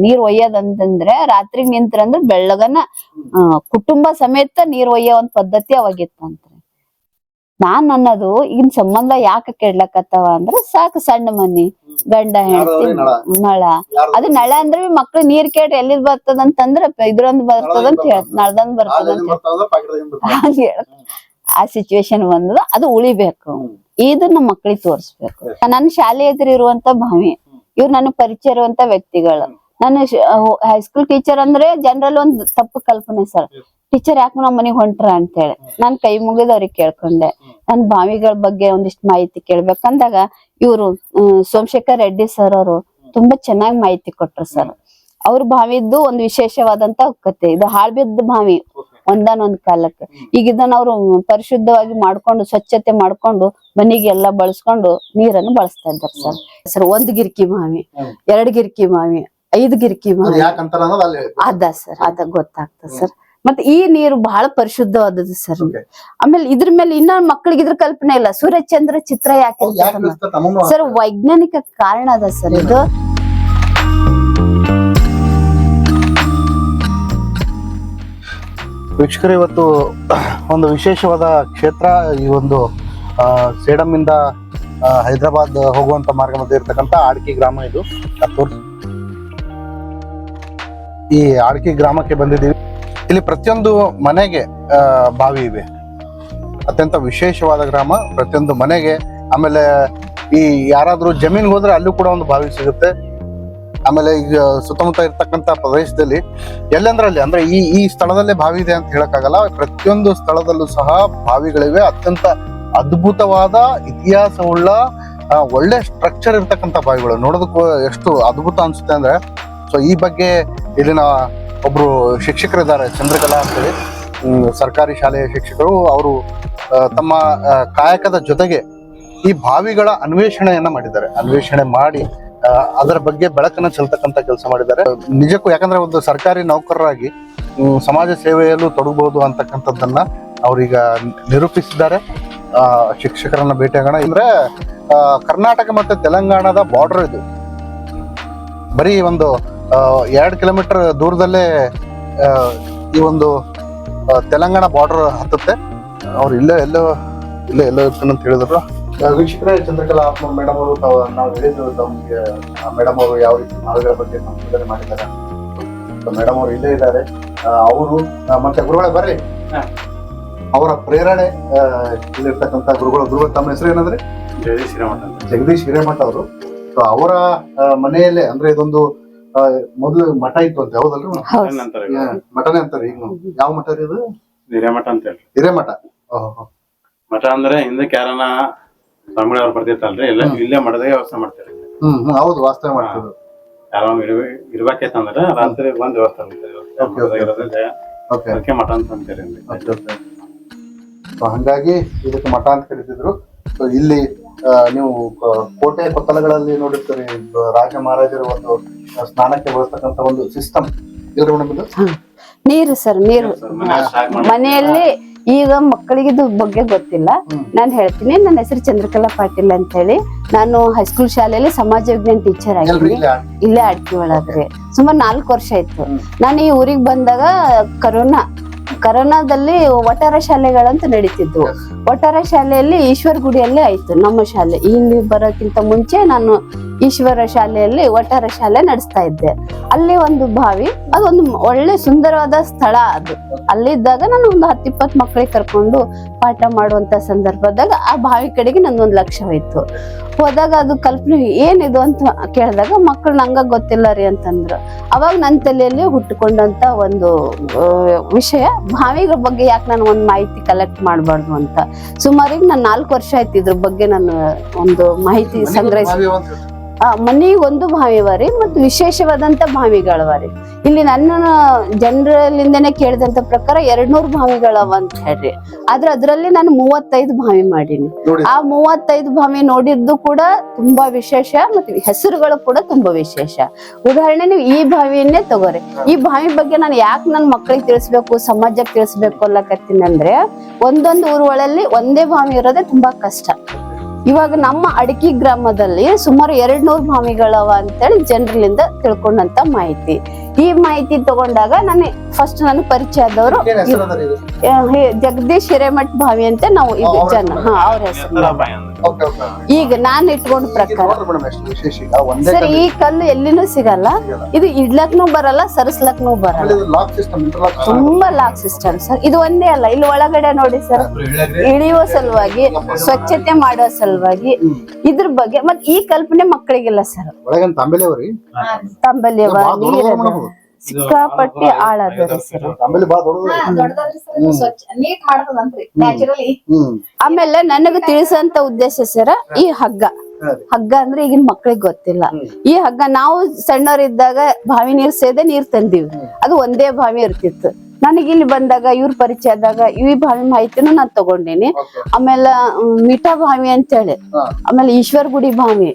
ನೀರ್ ಒಯ್ಯೋದಂತಂದ್ರೆ ರಾತ್ರಿ ನಿಂತ್ರಂದ್ರೆ ಬೆಳ್ಳಗನ ಕುಟುಂಬ ಸಮೇತ ನೀರ್ ಒಯ್ಯೋ ಒಂದ್ ಪದ್ಧತಿ ಅವಾಗಿತ್ತಂತ್ರಿ. ನಾನ್ ಅನ್ನೋದು ಈಗಿನ ಸಂಬಂಧ ಯಾಕೆ ಕೆಡ್ಲಕತ್ತವ ಅಂದ್ರೆ ಸಾಕು ಸಣ್ಣ ಮನಿ ಗಂಡ ಹೆಂಡತಿ ನಳ? ಅದು ನಳ ಅಂದ್ರೆ ಮಕ್ಳು ನೀರ್ ಕೇಳ್ರಿ ಎಲ್ಲಿ ಬರ್ತದ ಅಂತಂದ್ರ ಇದ್ರೊಂದ್ ಬರ್ತದ ಅಂತ ಹೇಳ ನಳದಂದ್ ಬರ್ತದ ಅಂತ ಹೇಳ್- ಹಂಗ್ ಹೇಳ ಆ ಸಿಚುವೇಶನ್ ಬಂದದ ಅದು ಉಳಿಬೇಕು. ಇದನ್ನ ಮಕ್ಳಿಗೆ ತೋರಿಸ್ಬೇಕು. ನನ್ನ ಶಾಲೆ ಎದುರು ಇರುವಂತ ಭಾವಿ ಇವ್ರು ನನಗ್ ಪರಿಚಯ ಇರುವಂತ ವ್ಯಕ್ತಿಗಳು. ನಾನು ಹೈಸ್ಕೂಲ್ ಟೀಚರ್ ಅಂದ್ರೆ ಜನರಲ್ ಒಂದ್ ತಪ್ಪು ಕಲ್ಪನೆ ಸರ್ ಟೀಚರ್ ಯಾಕೆ ನಮ್ಮ ಮನೆಗ್ ಹೊಂಟ್ರ ಅಂತ ಹೇಳಿ ನಾನ್ ಕೈ ಮುಗಿದವ್ರಿಗೆ ಕೇಳ್ಕೊಂಡೆ. ನನ್ ಬಾವಿಗಳ ಬಗ್ಗೆ ಒಂದಿಷ್ಟು ಮಾಹಿತಿ ಕೇಳ್ಬೇಕಂದಾಗ ಇವ್ರು ಸೋಮಶೇಖರ್ ರೆಡ್ಡಿ ಸರ್ ಅವರು ತುಂಬಾ ಚೆನ್ನಾಗಿ ಮಾಹಿತಿ ಕೊಟ್ರು ಸರ್ ಅವ್ರ ಬಾವಿದ್ದು ಒಂದು ವಿಶೇಷವಾದಂತ ಕತೆ ಇದು ಹಾಳ್ಬಿದ್ದ ಬಾವಿ ಒಂದಾನೊಂದ್ ಕಾಲಕ್ಕೆ. ಈಗ ಇದನ್ನ ಅವರು ಪರಿಶುದ್ಧವಾಗಿ ಮಾಡ್ಕೊಂಡು ಸ್ವಚ್ಛತೆ ಮಾಡ್ಕೊಂಡು ಮನಿಗೆಲ್ಲ ಬಳಸ್ಕೊಂಡು ನೀರನ್ನು ಬಳಸ್ತಾ ಇದ್ದಾರೆ ಸರ್ ಸರ್ ಒಂದ್ ಗಿರ್ಕಿ ಮಾವಿ ಹ್ಮ್. ಎರಡ್ ಗಿರ್ಕಿ ಮಾವಿ ಐದ್ ಗಿರಿಕಿ ಯಾಕಂತಾರ ಅನ್ನೋದು ಅಲ್ಲಿ ಅದ ಸರ್ ಅದ ಗೊತ್ತಾಗ್ತದ ಸರ್. ಮತ್ತೆ ಈ ನೀರು ಬಹಳ ಪರಿಶುದ್ಧವಾದದ್ದು ಸರ್. ಆಮೇಲೆ ಇದ್ರ ಮೇಲೆ ಇನ್ನ ಮಕ್ಕಳಿಗೆ ಇದ್ರ ಕಲ್ಪನೆ ಇಲ್ಲ. ಸೂರ್ಯಚಂದ್ರ ಚಿತ್ರ ಯಾಕೆ ಸರ್ ವೈಜ್ಞಾನಿಕ ಕಾರಣ ಅದ ಸರ್ ಇದು. ವೀಕ್ಷಕರು ಇವತ್ತು ಒಂದು ವಿಶೇಷವಾದ ಕ್ಷೇತ್ರ ಈ ಒಂದು ಆ, ಇಂದ ಆ, ಹೈದರಾಬಾದ್ ಹೋಗುವಂತ ಮಾರ್ಗ ಮಧ್ಯೆ ಇರತಕ್ಕಂತ ಆಡ್ಕಿ ಗ್ರಾಮ ಇದು. ಈ ಆಡ್ಕಿ ಗ್ರಾಮಕ್ಕೆ ಬಂದಿದ್ದೀವಿ. ಇಲ್ಲಿ ಪ್ರತಿಯೊಂದು ಮನೆಗೆ ಬಾವಿ ಇವೆ ಅತ್ಯಂತ ವಿಶೇಷವಾದ ಗ್ರಾಮ, ಪ್ರತಿಯೊಂದು ಮನೆಗೆ, ಆಮೇಲೆ ಈ ಯಾರಾದರೂ ಜಮೀನು ಹೋದ್ರೆ ಅಲ್ಲೂ ಕೂಡ ಒಂದು ಬಾವಿ ಸಿಗುತ್ತೆ. ಆಮೇಲೆ ಈಗ ಸುತ್ತಮುತ್ತ ಇರ್ತಕ್ಕಂಥ ಪ್ರದೇಶದಲ್ಲಿ ಎಲ್ಲೆಂದ್ರಲ್ಲಿ, ಅಂದರೆ ಈ ಈ ಸ್ಥಳದಲ್ಲೇ ಬಾವಿ ಇದೆ ಅಂತ ಹೇಳೋಕ್ಕಾಗಲ್ಲ. ಪ್ರತಿಯೊಂದು ಸ್ಥಳದಲ್ಲೂ ಸಹ ಬಾವಿಗಳಿವೆ. ಅತ್ಯಂತ ಅದ್ಭುತವಾದ, ಇತಿಹಾಸವುಳ್ಳ ಒಳ್ಳೆ ಸ್ಟ್ರಕ್ಚರ್ ಇರ್ತಕ್ಕಂಥ ಬಾವಿಗಳು. ನೋಡೋದಕ್ಕೂ ಎಷ್ಟು ಅದ್ಭುತ ಅನ್ಸುತ್ತೆ ಅಂದ್ರೆ ಸೊ ಈ ಬಗ್ಗೆ ಇಲ್ಲಿನ ಒಬ್ರು ಶಿಕ್ಷಕರಿದ್ದಾರೆ, ಚಂದ್ರಕಲಾ ಅಂತೇಳಿ. ಸರ್ಕಾರಿ ಶಾಲೆಯ ಶಿಕ್ಷಕರು, ಅವರು ತಮ್ಮ ಕಾಯಕದ ಜೊತೆಗೆ ಈ ಬಾವಿಗಳ ಅನ್ವೇಷಣೆಯನ್ನ ಮಾಡಿದ್ದಾರೆ. ಅನ್ವೇಷಣೆ ಮಾಡಿ ಅದರ ಬಗ್ಗೆ ಬೆಳಕನ್ನ ಚೆಲ್ತಕ್ಕಂಥ ಕೆಲಸ ಮಾಡಿದ್ದಾರೆ. ನಿಜಕ್ಕೂ ಯಾಕಂದ್ರೆ ಒಂದು ಸರ್ಕಾರಿ ನೌಕರರಾಗಿ ಸಮಾಜ ಸೇವೆಯಲ್ಲೂ ತೊಡಗಬಹುದು ಅಂತಕ್ಕಂಥದ್ದನ್ನ ಅವರೀಗ ನಿರೂಪಿಸಿದ್ದಾರೆ. ಶಿಕ್ಷಕರನ್ನ ಭೇಟಿಯಾಗೋಣ ಅಂದ್ರೆ ಕರ್ನಾಟಕ ಮತ್ತೆ ತೆಲಂಗಾಣದ ಬಾರ್ಡರ್ ಇದು. ಬರೀ ಒಂದು ಎರಡು ಕಿಲೋಮೀಟರ್ ದೂರದಲ್ಲೇ ಈ ಒಂದು ತೆಲಂಗಾಣ ಬಾರ್ಡರ್ ಹತ್ತುತ್ತೆ. ಅವ್ರು ಇಲ್ಲೇ ಎಲ್ಲೋ ಇಲ್ಲೇ ಎಲ್ಲೋ ಇರ್ತಾನೆ ಅಂತ ಹೇಳಿದ್ರು. ವೀಕ್ಷಕರೇ ಚಂದ್ರಕಲಾ ಮೇಡಮ್ ಅವರು ತಾವು- ನಾವು ಹೇಳಿದ್ರು ತಮಗೆ ಮೇಡಮ್ ಅವರು ಯಾವ ರೀತಿ ಮಾರ್ಗಗಳ ಬಗ್ಗೆ ಸಂಶೋಧನೆ ಮಾಡಿದ್ದಾರೆ. ಮೇಡಮ್ ಅವರು ಇಲ್ಲೇ ಇದ್ದಾರೆ. ಅವರು ಮತ್ತೆ ಗುರುಗಳೇ ಬರ್ರಿ. ಹಾ. ಅವರ ಪ್ರೇರಣೆ ಇಲ್ಲಿರ್ತಕ್ಕಂಥ ಗುರುಗಳು. ಗುರುಗಳು ತಮ್ಮ ಹೆಸರು ಏನಂದ್ರೆ? ಜಗದೀಶ್ ಹಿರೇಮಠ ಜಗದೀಶ್ ಹಿರೇಮಠ ಅವರು. ಸೊ ಅವರ ಮನೆಯಲ್ಲೇ ಅಂದ್ರೆ ಇದೊಂದು ಮೊದಲು ಮಠ ಇತ್ತು ಅಂತ ಹೌದಲ್ರಿ ಮಠನೇ ಅಂತಾರೆ ಈಗ ಯಾವ ಮಠ ರೀ ಇದು ಹಿರೇಮಠ ಅಂತ ಹೇಳಿ ಹಿರೇಮಠ. ಓಹೋ ಮಠ ಅಂದ್ರೆ ಹಿಂದಕ್ಕೆ ಯಾರನ್ನ ಸ್ವಾಮಿಗಳು ಅವ್ರು ಬರ್ತಿತ್ತಲ್ರಿ ಇಲ್ಲ ಇಲ್ಲೇ ಮಠದ ವ್ಯವಸ್ಥೆ ಮಾಡ್ತಾರೆ. ಹ್ಮ್ ಹೌದು ವಾಸ್ತವ ಮಾಡ್ತಿದ್ರು ಯಾರೋ ಇರ್ಬೇಕೈತಂದ್ರೆ ರಾತ್ರಿ ಬಂದ್ ವ್ಯವಸ್ಥೆ ಮಾಡ್ತಾರೆ. ಅದಕ್ಕೆ ಮಠ ಅಂತ ಅಂತಾರೆ ಸೊ ಹಂಗಾಗಿ ಇದಕ್ಕೆ ಮಠ ಅಂತ ಕರಿತಿದ್ರು. ಸೊ ಇಲ್ಲಿ ನೀವು ಕೋಟೆ ಕೊತ್ತಲಗಳಲ್ಲಿ ನೋಡಿರ್ತೀರಿ ರಾಜ ಮಹಾರಾಜರ ಒಂದು ಸ್ನಾನಕ್ಕೆ ಬಳಸ್ತಕ್ಕಂತ ಒಂದು ಸಿಸ್ಟಮ್ ನೀರು ಸರ್ ನೀರು. ಮನೆಯಲ್ಲಿ ಈಗ ಮಕ್ಕಳಿಗೆ ಇದು ಬಗ್ಗೆ ಗೊತ್ತಿಲ್ಲ. ನಾನು ಹೇಳ್ತೀನಿ ನನ್ನ ಹೆಸರು ಚಂದ್ರಕಲಾ ಪಾಟೀಲ್ ಅಂತ ಹೇಳಿ ನಾನು ಹೈಸ್ಕೂಲ್ ಶಾಲೆಯಲ್ಲಿ ಸಮಾಜ ವಿಜ್ಞಾನ ಟೀಚರ್ ಆಗಿದ್ದೀನಿ. ಇಲ್ಲೇ ಅಡ್ಕಿ ಒಳಗ್ರಿ ಸುಮಾರು ನಾಲ್ಕು ವರ್ಷ ಆಯ್ತು. ನಾನು ಈ ಊರಿಗೆ ಬಂದಾಗ ಕರೋನಾ. ಕರೋನಾದಲ್ಲಿ ಒಟ್ಟಾರ ಶಾಲೆಗಳಂತ ನಡೀತಿದ್ವು. ಒಟ್ಟಾರ ಶಾಲೆಯಲ್ಲಿ ಈಶ್ವರ ಗುಡಿಯಲ್ಲೇ ಆಯ್ತು, ನಮ್ಮ ಶಾಲೆ. ಇಲ್ಲಿ ಬರೋಕ್ಕಿಂತ ಮುಂಚೆ ನಾನು ಈಶ್ವರ ಶಾಲೆಯಲ್ಲಿ ಒಟ್ಟಾರ ಶಾಲೆ ನಡೆಸ್ತಾ ಇದ್ದೆ. ಅಲ್ಲಿ ಒಂದು ಬಾವಿ. ಅದೊಂದು ಒಳ್ಳೆ ಸುಂದರವಾದ ಸ್ಥಳ ಅದು. ಅಲ್ಲಿದ್ದಾಗ ನಾನು ಒಂದು ಹತ್ತಿಪ್ಪತ್ತು ಮಕ್ಕಳಿಗೆ ಕರ್ಕೊಂಡು ಪಾಠ ಮಾಡುವಂತ ಸಂದರ್ಭದಾಗ ಆ ಬಾವಿ ಕಡೆಗೆ ನಂದೊಂದು ಲಕ್ಷ್ಯ ಹೋಯ್ತು ಹೋದಾಗ ಅದು ಕಲ್ಪನೆ ಏನಿದು ಅಂತ ಕೇಳಿದಾಗ ಮಕ್ಕಳು ನಂಗ ಗೊತ್ತಿಲ್ಲ ರೀ ಅಂತಂದ್ರು. ಅವಾಗ ನನ್ನ ತಲೆಯಲ್ಲಿ ಹುಟ್ಟುಕೊಂಡಂತ ಒಂದು ವಿಷಯ. ಬಾವಿಗಳ ಬಗ್ಗೆ ಯಾಕೆ ನಾನು ಒಂದು ಮಾಹಿತಿ ಕಲೆಕ್ಟ್ ಮಾಡಬಾರ್ದು ಅಂತ. ಸುಮಾರಿಗೆ ನಾನು ನಾಲ್ಕು ವರ್ಷ ಆಯ್ತು ಇದ್ರ ಬಗ್ಗೆ ನಾನು ಒಂದು ಮಾಹಿತಿ ಸಂಗ್ರಹಿಸಿ ಮನೆಗೆ ಒಂದು ಬಾವಿ ಅವರಿ ರೀ ಮತ್ತು ವಿಶೇಷವಾದಂತ ಬಾವಿಗಳವ ರೀ. ಇಲ್ಲಿ ನನ್ನ ಜನರಲ್ಲಿಂದನೇ ಕೇಳಿದಂತ ಪ್ರಕಾರ ಎರಡ್ನೂರು ಬಾವಿಗಳವ ಅಂತ ಹೇಳ್ರಿ. ಆದ್ರೆ ಅದರಲ್ಲಿ ನಾನು ಮೂವತ್ತೈದು ಬಾವಿ ಮಾಡೀನಿ. ಆ ಮೂವತ್ತೈದು ಬಾವಿ ನೋಡಿದ್ದು ಕೂಡ ತುಂಬಾ ವಿಶೇಷ ಮತ್ತು ಹೆಸರುಗಳು ಕೂಡ ತುಂಬಾ ವಿಶೇಷ. ಉದಾಹರಣೆ ನೀವು ಈ ಬಾವಿಯನ್ನೇ ತಗೋರಿ. ಈ ಬಾವಿ ಬಗ್ಗೆ ನಾನು ಯಾಕೆ ನನ್ನ ಮಕ್ಕಳಿಗೆ ತಿಳಿಸ್ಬೇಕು ಸಮಾಜಕ್ಕೆ ತಿಳಿಸ್ಬೇಕು ಅಲ್ಲಕತ್ತೀನಿ ಅಂದ್ರೆ ಒಂದೊಂದು ಊರುಗಳಲ್ಲಿ ಒಂದೇ ಬಾವಿ ಇರೋದೇ ತುಂಬಾ ಕಷ್ಟ. ಇವಾಗ ನಮ್ಮ ಅಡಕಿ ಗ್ರಾಮದಲ್ಲಿ ಸುಮಾರು ಎರಡ್ ನೂರು ಭಾವಿಗಳವ ಅಂತೇಳಿ ಜನರಲ್ಲಿಂದ ತಿಳ್ಕೊಂಡಂತ ಮಾಹಿತಿ. ಈ ಮಾಹಿತಿ ತಗೊಂಡಾಗ ನಾನು ಫಸ್ಟ್ ನಾನು ಪರಿಚಯ ಆದವರು ಏನ್ ಹೆಸರು ಅದ ಇದು? ಜಗದೀಶ್ ಹಿರೇಮಠ್ ಭಾವಿ ಅಂತ ನಾವು ಇದು ಜನ. ಹಾ ಅವ್ರ ಹೆಸರು. ಈಗ ನಾನ್ ಇಟ್ಕೊಂಡ ಪ್ರಕಾರ. ಸರ್ ಈ ಕಲ್ಲು ಎಲ್ಲಿನೂ ಸಿಗಲ್ಲ. ಇದು ಇಡ್ಲಕ್ನು ಬರಲ್ಲ ಸರಿಸ್ಲಕ್ನು ಬರಲ್ಲ. ಲಾಕ್ ಸಿಸ್ಟಮ್ ಇಂಟರ್ಲಾಕ್ ತುಂಬಾ ಲಾಕ್ ಸಿಸ್ಟಮ್ ಸರ್ ಇದು ಒಂದೇ ಅಲ್ಲ ಇಲ್ಲಿ ಒಳಗಡೆ ನೋಡಿ ಸರ್ ಇಳಿಯುವ ಸಲುವಾಗಿ ಸ್ವಚ್ಛತೆ ಮಾಡುವ ಸಲುವಾಗಿ ಇದ್ರ ಬಗ್ಗೆ ಮತ್ ಈ ಕಲ್ಪನೆ ಮಕ್ಕಳಿಗಿಲ್ಲ ಸರ್ ತಂಬಲಿಯವ ಮಾಡಬಹುದು ಸಿಕ್ಕಾಪಟ್ಟಿ ಆಳದ ಸರ್ ಆಮೇಲೆ ನನಗೆ ತಿಳಿಸಂತ ಉದ್ದೇಶ ಸರ್ ಈ ಹಗ್ಗ. ಹಗ್ಗ ಅಂದ್ರೆ ಈಗಿನ ಮಕ್ಳಿಗೆ ಗೊತ್ತಿಲ್ಲ. ಈ ಹಗ್ಗ ನಾವು ಸಣ್ಣವರಿದ್ದಾಗ ಬಾವಿ ನೀರ್ ಸೇದೆ ನೀರ್ ತಂದಿವಿ. ಅದು ಒಂದೇ ಬಾವಿ ಇರ್ತಿತ್ತು. ನನಗೆ ಇಲ್ಲಿ ಬಂದಾಗ ಇವ್ರ ಪರಿಚಯ ಆದಾಗ ಈ ಬಾವಿ ಮಾಹಿತಿನೂ ನಾನ್ ತಗೊಂಡೇನಿ. ಆಮೇಲೆ ಮಿಠಾ ಬಾವಿ ಅಂತೇಳಿ. ಹಾ. ಆಮೇಲೆ ಈಶ್ವರ ಗುಡಿ ಬಾವಿ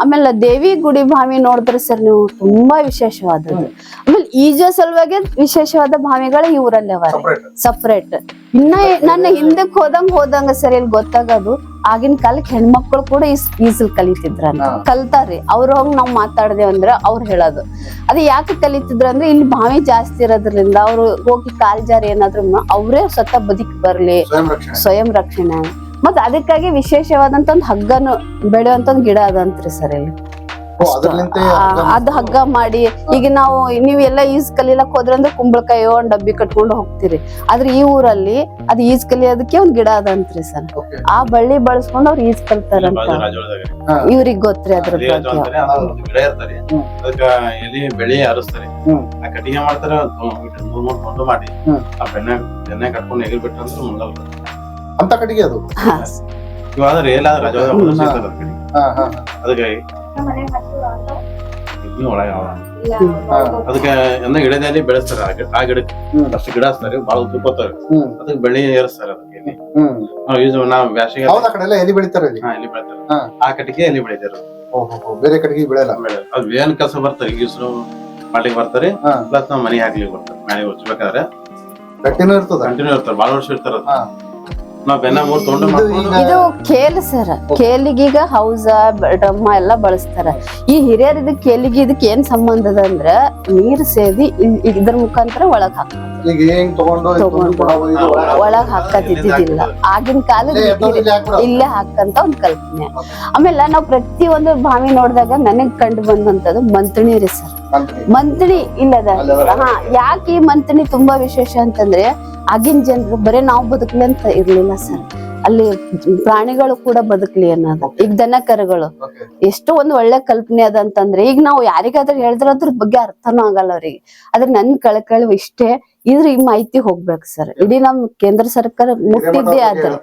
ಆಮೇಲೆ ದೇವಿ ಗುಡಿ ಬಾವಿ ನೋಡಿದ್ರೆ ಸರ್ ನೀವು ತುಂಬಾ ವಿಶೇಷವಾದದ್ದು. ಆಮೇಲೆ ಈಜೋ ಸಲುವಾಗಿ ವಿಶೇಷವಾದ ಬಾವಿಗಳು ಇವರಲ್ಲೇ ಅವ ಸಪ್ರೇಟ್ ಇನ್ನ ನನ್ನ ಹಿಂದಕ್ ಹೋದಂಗ ಹೋದಂಗ ಸರಿ ಇಲ್ಲಿ ಗೊತ್ತಾಗೋದು. ಆಗಿನ ಕಾಲಕ್ಕೆ ಹೆಣ್ಮಕ್ಳು ಕೂಡ ಈ ಈಸಲ್ ಕಲಿತಿದ್ರ ಕಲ್ತಾರಿ ಕಲ್ತಾರ್ರಿ. ಅವ್ರ ಹೋಗಿ ನಾವ್ ಮಾತಾಡ್ದೇವ್ ಅಂದ್ರ ಅವ್ರು ಹೇಳೋದು. ಅದು ಯಾಕೆ ಕಲಿತಿದ್ರ ಅಂದ್ರೆ ಇಲ್ಲಿ ಬಾವಿ ಜಾಸ್ತಿ ಇರೋದ್ರಿಂದ ಅವ್ರು ಹೋಗಿ ಕಾಲ್ ಜಾರಿ ಏನಾದ್ರು ಅವ್ರೇ ಸ್ವತಃ ಬದುಕಿ ಬರ್ಲಿ. ಸ್ವಯಂ ರಕ್ಷಣೆ. ಸ್ವಯಂ ರಕ್ಷಣೆ. ಮತ್ ಅದಕ್ಕಾಗಿ ವಿಶೇಷವಾದಂತ ಒಂದು ಹಗ್ಗನು ಬೆಳೆಯುವಂತ ಒಂದ್ ಗಿಡ ಅದಂತ್ರಿ ಸರ್ ಇಲ್ಲಿ. ಅದ್ ಹಗ್ಗ ಮಾಡಿ. ಈಗ ನಾವು ನೀವು ಎಲ್ಲಾ ಈಜ್ ಕಲಿಯಲಕ್ ಹೋದ್ರಂದ್ರೆ ಕುಂಬಳಕಾಯಿ ಒಂದ್ ಡಬ್ಬಿ ಕಟ್ಕೊಂಡು ಹೋಗ್ತೀರಿ. ಆದ್ರೆ ಈ ಊರಲ್ಲಿ ಅದ್ ಈಜ್ ಕಲಿಯೋದಕ್ಕೆ ಒಂದ್ ಗಿಡ ಅದಂತ್ರಿ ಸರ್. ಆ ಬಳ್ಳಿ ಬಳಸ್ಕೊಂಡು ಅವ್ರು ಈಜ್ ಕಲ್ತಾರಂತ. ಇವ್ರಿಗ್ ಗೊತ್ತ್ರಿ ಅದ್ರ ಕಟ್ಟಿಗೆ ಮಾಡ್ತಾರೆ ಮಾಡಿ. ಆ ಬೆಣ್ಣೆ ಬೆಣ್ಣೆ ಕಟ್ಕೊಂಡು ಎಗಿರ್ ಬಿಟ್ರಂದ್ರೆ ಮುಂದಲ್ಲ ಅಂತ ಕಟ್ಟಿಗೆ ಅದು? ಇವಾಗ ರೇಲ್ ಆದ್ರೆ ಅದಕ್ಕೆ ಮನೆ ಮಕ್ಕಳು ಅಂತ ಇನ್ನೂ ಒಳಗೆ ಅವ ಅದಕ್ಕೆ ಎಲ್ಲ ಗಿಡದಲ್ಲಿ ಬೆಳೆಸ್ತಾರೆ. ಆ ಗಿಡ ಆ ಗಿಡಕ್ಕೆ ಅಷ್ಟು ಗಿಡ ಹಚ್ತಾರೆ. ಭಾಳ ತುಪ್ಪತ್ತವೆ ಅದಕ್ಕೆ ಬೆಳಿ ಏರಿಸ್ತಾರೆ ಅದಕ್ಕೆ ಎಲ್ಲಿ ಹ್ಮ್. ನಾವು ಯೂಸ್ ನಾವು ಬ್ಯಾಸಿಗೆ ಹೌದ್ ಆ ಕಡೆ ಎಲ್ಲ ಎಲಿ ಬೆಳಿತಾರೆ ಇಲ್ಲಿ ಹಾ ಎಲ್ಲಿ ಬೆಳಿತಾರೆ. ಆ ಕಟ್ಟಿಗೆ ಎಲ್ಲಿ ಬೆಳಿತಾರೆ. ಓಹೋ ಬೇರೆ ಕಡೆಗೆ ಬೆಳೆಯಲ್ಲ. ಅದು ಏನ್ ಕಸ ಬರ್ತಾರೆ ಗೀಸ್ರು ಮಾಡ್ಲಿಕ್ಕೆ ಬರ್ತಾರೆ. ಪ್ಲಸ್ ನಾವು ಮನೆ ಹಾಕ್ಲಿಕ್ಕೆ ಬರ್ತಾರೆ ಮನೆ ಹೊಚ್ಬೇಕಾದ್ರೆ ಕಂಟಿನ್ಯೂ ಇರ್ತದ? ಕಂಟಿನ್ಯೂ ಇರ್ತಾರೆ ಭಾಳ ವರ್ಷ ಇರ್ತಾರ ಹಾ. ನಾವ್ ಬೆನ್ನ ಮೂರ್ ತೊಗೊಂಡು ಇದು ಮಾಡ್ಕೊಂಡು ಇದು ಕೇಲ್ ಸರ್ ಕೇಲಿಗೀಗ ಹೌಸ ಡ್ರಮ್ಮ ಎಲ್ಲ ಬಳಸ್ತಾರ. ಈ ಹಿರಿಯರ್ ಇದಕ್ ಕೇಲಿಗೆ ಇದಕ್ ಏನ್ ಸಂಬಂಧ ಅದ ಅಂದ್ರ ನೀರ್ ಸೇದಿ ಇ- ಇದ್ರ ಮುಖಾಂತರ ಒಳಗ್ ಹಾಕ ಈಗ ಹೆಂಗ್ ತಗೊಂಡು ಇದು ತಗೊಂಡು. ಕೊಡೋದು, ಇದು ಒಳಗೆ ಒಳಗ್ ಹಾಕದಿದ್ದಿಲ್ಲ ಆಗಿನ ಕಾಲದ ಇಲ್ಲೇ ಎದ್ದೋದು ಇಲ್ಲಿ ಹಾಕ್ಬಿಡೋದು. ಇಲ್ಲೇ ಹಾಕಂತ ಒಂದ್ ಕಲ್ಪನೆ ಆಮೇಲೆ ನಾವು ಪ್ರತಿ ಒಂದು ಬಾವಿ ನೋಡಿದಾಗ ನನಗ್ ಕಂಡು ಬಂದಂತದ್ದು ಮಂತ್ರಿ ರೀ ಸರ್. ಮಂತಣಿ ಇಲ್ಲದ. ಹಾ ಯಾಕೆ ಈ ಮಂತಣಿ ತುಂಬಾ ವಿಶೇಷ ಅಂತಂದ್ರೆ ಆಗಿನ ಜನರು ಬರೇ ನಾವು ಬದುಕ್ಲಿ ಅಂತ ಇರ್ಲಿಲ್ಲ ಸರ್ ಅಲ್ಲಿ ಪ್ರಾಣಿಗಳು ಕೂಡ ಬದುಕ್ಲಿ ಅನ್ನೋದು. ಈಗ ದನ ಕರುಗಳು. ಎಷ್ಟು ಒಂದು ಒಳ್ಳೆ ಕಲ್ಪನೆ ಅದ ಅಂತಂದ್ರೆ ಈಗ ನಾವು ಯಾರಿಗಾದ್ರೂ ಹೇಳಿದ್ರೆ ಅದ್ರ ಬಗ್ಗೆ ಅರ್ಥನೂ ಆಗಲ್ಲ ಅವ್ರಿಗೆ. ಆದ್ರೆ ನನ್ ಕಳಕಳಿ ಇಷ್ಟೇ ಇದ್ರ ಈ ಮಾಹಿತಿ ಹೋಗ್ಬೇಕು ಸರ್ ಇಡೀ ನಮ್ ಕೇಂದ್ರ ಸರ್ಕಾರ ಮುಟ್ಟಿದ್ದೇ ಆದ್ರೆ.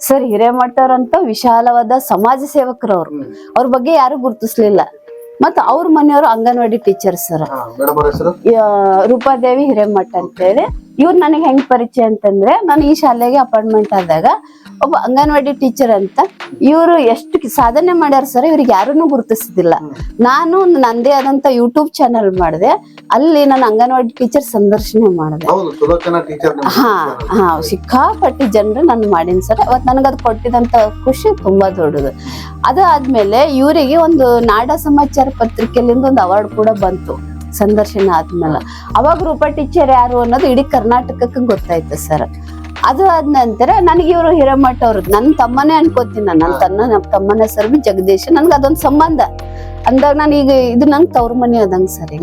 ಸರ್ ಹಿರೇಮಠವ್ರಂತ ವಿಶಾಲವಾದ ಸಮಾಜ ಸೇವಕರು ಅವ್ರು. ಅವ್ರ ಬಗ್ಗೆ ಯಾರು ಗುರ್ತಿಸ್ಲಿಲ್ಲ. ಮತ್ತ ಅವ್ರ ಮನೆಯವರು ಅಂಗನವಾಡಿ ಟೀಚರ್ ಸರ್. ರೂಪಾದೇವಿ ಹಿರೇಮಠ ಅಂತ ಹೇಳಿ ಇವ್ರು ನನಗೆ ಹೆಂಗ್ ಪರಿಚಯ ಅಂತಂದ್ರೆ ನಾನು ಈ ಶಾಲೆಗೆ ಅಪಾಯಿಂಟ್ಮೆಂಟ್ ಆದಾಗ ಒಬ್ಬ ಅಂಗನವಾಡಿ ಟೀಚರ್ ಅಂತ ಇವರು ಎಷ್ಟು ಸಾಧನೆ ಮಾಡ್ಯಾರ ಸರ್ ಇವ್ರಿಗೆ ಯಾರನ್ನೂ ಗುರುತಿಸಿದಿಲ್ಲ. ನಾನು ನಂದೇ ಆದಂತ ಯೂಟ್ಯೂಬ್ ಚಾನಲ್ ಮಾಡಿದೆ ಅಲ್ಲಿ ನಾನು ಅಂಗನವಾಡಿ ಟೀಚರ್ ಸಂದರ್ಶನ ಮಾಡಿದೆ. ಹಾ ಹಾ ಸಿಕ್ಕಾಪಟ್ಟಿ ಜನರು ನಾನು ಮಾಡೀನಿ ಸರ್ ಅವತ್ ನನಗೆ ಅದು ಕೊಟ್ಟಿದಂತ ಖುಷಿ ತುಂಬಾ ದೊಡ್ಡದು. ಅದಾದ್ಮೇಲೆ ಇವರಿಗೆ ಒಂದು ನಾಡ ಸಮಾಚಾರ ಪತ್ರಿಕೆಲಿಂದ ಒಂದು ಅವಾರ್ಡ್ ಕೂಡ ಬಂತು. ಸಂದರ್ಶನ ಆದ್ಮೇಲೆ. ಅವಾಗ ರೂಪಾ ಟೀಚರ್ ಯಾರು ಅನ್ನೋದು ಇಡೀ ಕರ್ನಾಟಕಕ್ಕೆ ಗೊತ್ತಾಯ್ತು ಸರ್ ಅದು ಆದ ನಂತರ ನನಗೆ ಇವರು ಹಿರೇಮಠ ಅವ್ರದ್ದು ನನ್ನ ತಮ್ಮನೇ ಅನ್ಕೋತೀನಿ ನಾನು. ನನ್ನ ತನ್ನ ನಮ್ಮ ತಮ್ಮನ ಹೆಸರು ಜಗದೀಶ್. ನನ್ಗೆ ಅದೊಂದು ಸಂಬಂಧ. ಅಂದಾಗ ನಾನು ಈಗ ಇದು ನಂಗೆ ತವ್ರ ಮನೆ ಅದಂಗೆ ಸರ್.